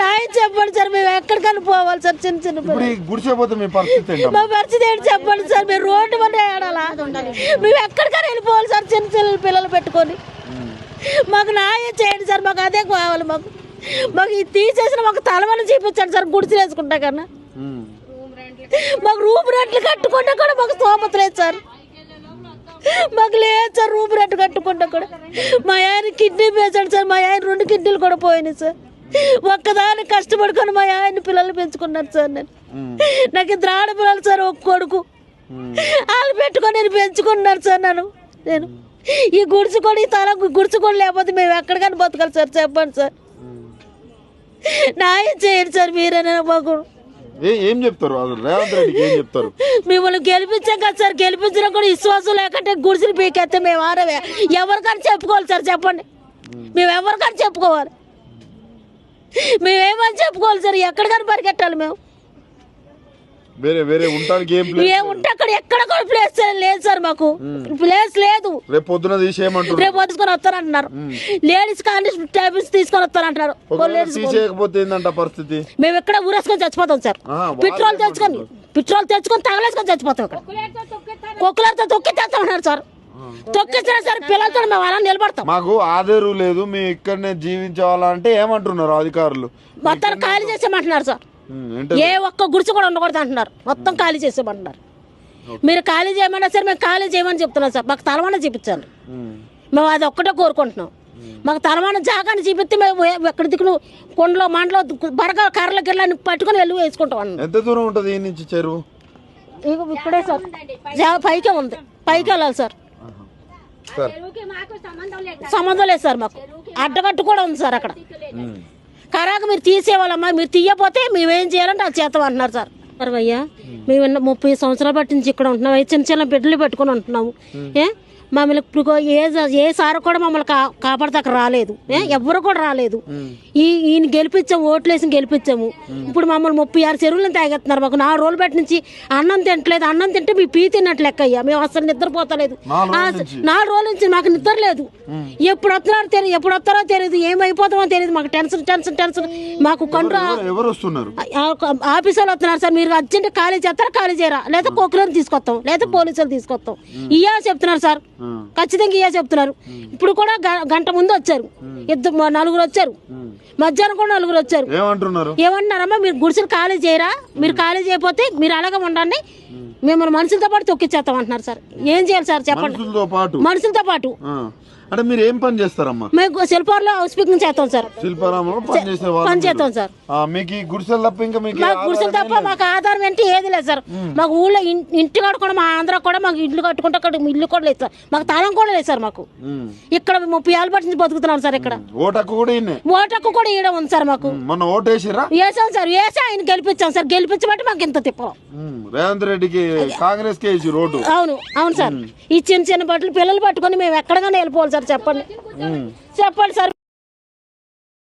నాయన చెప్పండి సార్ మేము ఎక్కడికైనా పోవాలి సార్ చిన్న చిన్న ఇప్పుడు ఈ గుడిసే మీ పరిస్థితి ఏంటమ్మా? మా పరిస్థితి ఏంటి చెప్పండి సార్ మీరు రోడ్డు మీద ఏడాలా? మేము ఎక్కడికైనా వెళ్ళిపోవాలి సార్ చిన్న చిన్న పిల్లలు పెట్టుకొని. మాకు న్యాయం చేయండి సార్ మాకు అదే కావాలి మాకు. మాకు ఇది తీసేసిన మాకు తలమని చూపించండి సార్ గుడిసెలు వేసుకుంటా కన్నా. ఉమ్. మాకు రూమ్ రెంట్లు కట్టుకుంటే కూడా మాకు స్తోమత లేదు సార్. మాకు లేదు సార్ రూమ్ రెంట్ కట్టుకుంటా కూడా. మా ఆయన కిడ్నీ పేషెంట్ సార్ మా ఆయన రెండు కిడ్నీలు కూడా పోయినాయి సార్. ఒక్కదాన్ని కష్టపడుకొని మా ఆయన పిల్లలు పెంచుకున్నాను సార్ నేను. నాకు ఇద్దరు ఆడపిల్లలు సార్ ఒక కొడుకు. వాళ్ళు పెట్టుకొని నేను పెంచుకున్నాను సార్ నన్ను. నేను ఈ గుడిసె కూడా ఈ తల గుడిసె కూడా లేకపోతే మేము ఎక్కడికైనా బతకాలి సార్ చెప్పండి సార్. న్యాయం చేయండి సార్ మీరేనా మాకు? ఏ చెప్తారు రేవంత్ రెడ్డికి ఏం చెప్తారు? మిమ్మల్ని గెలిపించాం కదా సార్ గెలిపించినా కూడా విశ్వాసం లేకుంటే గుడిసెలు పీకెత్తే మేము ఆరవే ఎవరికైనా చెప్పుకోవాలి సార్ చెప్పండి. మేము ఎవరికైనా చెప్పుకోవాలి. మేమేమని చెప్పుకోవాలి సార్? ఎక్కడికైనా పరిగెట్టాలి మేము. వేరే వేరే ఉండడానికి ఏం ప్లేస్ ఏముంటే అక్కడ ఎక్కడ కూడా ప్లేస్ లేదు సార్ మాకు. ప్లేస్ లేదు. రేపు పొద్దున తీసేయమంటారు రేపు తీసుకొని వస్తానంటున్నారు. లేడీస్ కానిస్టేబుల్స్ తీసుకొని వస్తానంటున్నారు. ఒకవేళ లేడీస్ తీసేయకపోతే ఏందంట పరిస్థితి? మేము ఎక్కడ ఊరేసుకొని చచ్చిపోతాం సార్. పెట్రోల్ తెచ్చుకొని పెట్రోల్ తెచ్చుకొని తగలేసుకొని చచ్చిపోతాం ఇక్కడ కుక్కలతో తొక్కి తెస్తామన్నారు సార్. తొక్కిచ్చినా సరే పిల్లలతో మేము అలా నిలబడతాం. మాకు ఆధారు లేదు మేము ఇక్కడనే జీవించాలంటే ఏమంటున్నారు అధికారులు? మొత్తం ఖాళీ చేసేయమంటున్నారు సార్. ఏ ఒక్క గుడిసె కూడా ఉండకూడదు అంటున్నారు మొత్తం ఖాళీ చేసేయమంటున్నారు. మీరు ఖాళీ చేయమన్నా సరే మేము ఖాళీ చేయమని చెప్తున్నాం సార్. మాకు తలవన చూపించండి ఉమ్, మేము అది ఒక్కటే కోరుకుంటున్నాం. మాకు తలమాన జాగాని చూపిస్తే మేము ఎక్కడ దిక్కును కొండలో మండలో బరగా కర్రల గిర్లని పట్టుకొని వెళ్ళి వేసుకుంటాం అన్న. ఎంత దూరం ఉంటుంది నుంచి చెరువు? ఇక ఇక్కడే సార్. పైకే ఉంది. పైకి వెళ్ళాలి సార్. సంబంధం లేదు సార్. మాకు. అడ్డగట్టు కూడా ఉంది సార్ అక్కడ. కరాక మీరు తీసేవాళ్ళమ్మా మీరు తీయపోతే మేమేం చేయాలంటే అది చేస్తాం అంటున్నారు సార్. సరే అయ్యా మేము. ముప్పై సంవత్సరాల బట్టి నుంచి ఇక్కడ ఉంటున్నాం చిన్న చిన్న బిడ్డలు పెట్టుకొని ఉంటున్నాము. ఏ? మమ్మల్ని ఇప్పుడు ఏ ఏ సార్ కూడా మమ్మల్ని కా కాపాడతాక రాలేదు. ఏ ఎవ్వరు కూడా రాలేదు. ఈ ఈయన గెలిపించాము ఓట్లేసి గెలిపించాము ఇప్పుడు మమ్మల్ని ముప్పై ఆరు చెరువులను తాగేస్తున్నారు మాకు. నాలుగు రోజుల బట్టి నుంచి అన్నం తింటలేదు. అన్నం తింటే మీ పీ తిన్నట్లు లెక్క అయ్యా. మేము అసలు నిద్రపోతలేదు. నాలుగు రోజుల నుంచి? నాలుగు రోజుల నుంచి మాకు నిద్ర లేదు. ఎప్పుడు వస్తున్నారో తెలియదు ఎప్పుడు వస్తారో తెలియదు ఏమైపోతామో తెలియదు మాకు టెన్షన్ టెన్షన్ టెన్షన్. మాకు కండ్రు ఎవరు- ఎవరు వస్తున్నారు? ఆఫీస్ వాళ్ళు వస్తున్నారు సార్. మీరు అర్జెంట్ ఖాళీ చేస్తారా? ఖాళీ చేయరా? లేదా కోకులను తీసుకొస్తాం. లేదా పోలీసులు తీసుకొస్తాం. ఇయ్యా చెప్తున్నారు సార్. ఖచ్చితంగా ఇయ్యా చెప్తున్నారు. ఇప్పుడు కూడా గంట ముందు వచ్చారు. ఇద్దరు నలుగురు వచ్చారు. మధ్యాహ్నం కూడా నలుగురు వచ్చారు. ఏమంటున్నారు? ఏమన్నారమ్మా మీరు గుడిసెలు ఖాళీ చేయరా? మీరు ఖాళీ చేయకపోతే మీరు అలాగే ఉండండి. మిమ్మల్ని మనుషులతో పాటు తొక్కిచ్చేస్తాం అంటున్నారు సార్. ఏం చేయాలి సార్ చెప్పండి. మనుషులతో పాటు? అంటే మీరు ఏం పని చేస్తారమ్మా? మేము శిల్పాల్లో హౌస్ పికింగ్ చేస్తాం సార్. శిల్పారామంలో పని చేసే పని. చేస్తాం సార్. ఆ, మీకు ఈ గుడిసెలు తప్ప ఇంకా మీకు మాకు గుడిసెలు తప్ప మాకు ఆధారం ఏంటి ఏది లేదు సార్. మాకు ఊళ్ళో ఇంటి కాడ కూడా మా ఆంధ్ర కూడా మాకు ఇల్లు కట్టుకుంటే అక్కడ ఇల్లు కూడా లేదు సార్. మాకు తాళం కూడా లేదు సార్ మాకు. ఇక్కడ ముప్పై ఏళ్ళ నుంచి బతుకుతున్నాం సార్ ఇక్కడ. ఓటక్కు కూడా ఇన్నే ఓటక్కు కూడా ఈడ ఉంది సార్ మాకు. మొన్న ఓటేసిరా? వేసాం సార్ వేసి ఆయన గెలిపించాం సార్. గెలిపించబట్టి మాకు ఇంత తిప్పలం ఉమ్, రేవంత్ రెడ్డికి కాంగ్రెస్ కే రోడ్డు. అవును అవును సార్. ఈ చిన్న చిన్న బట్టలు పిల్లలు పట్టుకొని మేము ఎక్కడికైనా వెళ్ళిపోవాలి సార్ చెప్పండి. చెప్పండి సార్.